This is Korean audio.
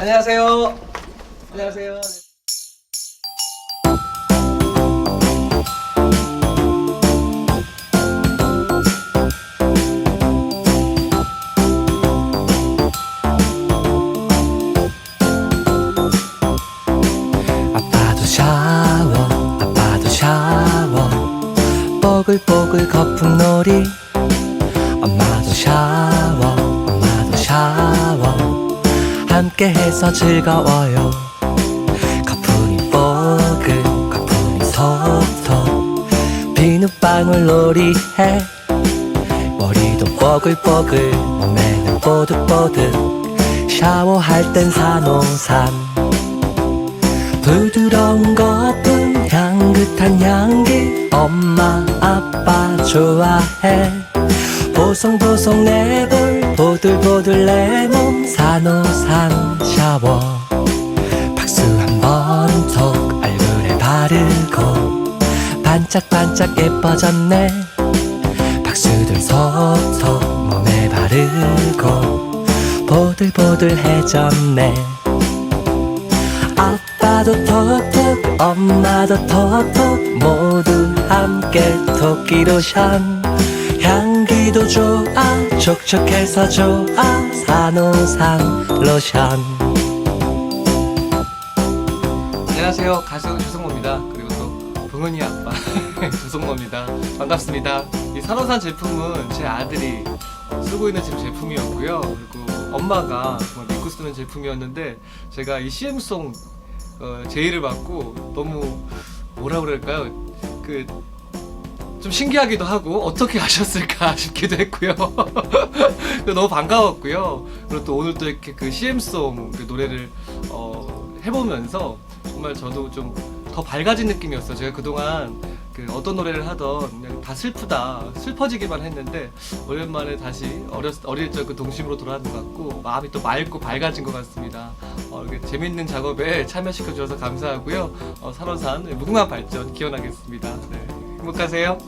안녕하세요. 안녕하세요. 샤워 뽀글뽀글 거품놀이 엄마도 샤워 엄마도 샤워 함께 해서 즐거워요. 거품이 뽀글 거품이 톡톡. 비눗방울 놀이해. 머리도 뽀글뽀글 몸매는 뽀득뽀득. 샤워할 땐 산호산. 부드러운 거품 향긋한 향기. 엄마 아빠 좋아해. 보송보송 내볼 보들보들 내 몸 산호산 샤워. 박수 한번 톡 얼굴에 바르고 반짝반짝 예뻐졌네. 박수들 속톡 몸에 바르고 보들보들해졌네. 아빠도 톡톡 엄마도 톡톡 모두 함께 토끼로션 향기도 좋아 촉촉해서 좋아 산호산 로션 안녕하세요. 가수 조성모입니다. 그리고 또 동은이 아빠 조성모입니다. 반갑습니다. 이 산호산 제품은 제 아들이 어, 쓰고 있는 지금 제품이었고요. 그리고 엄마가 믿고 쓰는 제품이었는데 제가 이 CM송 어, 제의를 받고 너무 뭐라 그럴까요? 그 좀 신기하기도 하고 어떻게 하셨을까 싶기도 했고요. 너무 반가웠고요. 그리고 또 오늘 또 이렇게 그 CM송 그 노래를 어, 해보면서 정말 저도 좀 더 밝아진 느낌이었어요. 제가 그동안 그 어떤 노래를 하던 그냥 다 슬프다, 슬퍼지기만 했는데 오랜만에 다시 어렸, 어릴 적 그 동심으로 돌아왔는 것 같고 마음이 또 맑고 밝아진 것 같습니다. 어, 이렇게 재밌는 작업에 참여시켜 주셔서 감사하고요. 어, 산호산 무궁한 발전 기원하겠습니다. 네, 행복하세요.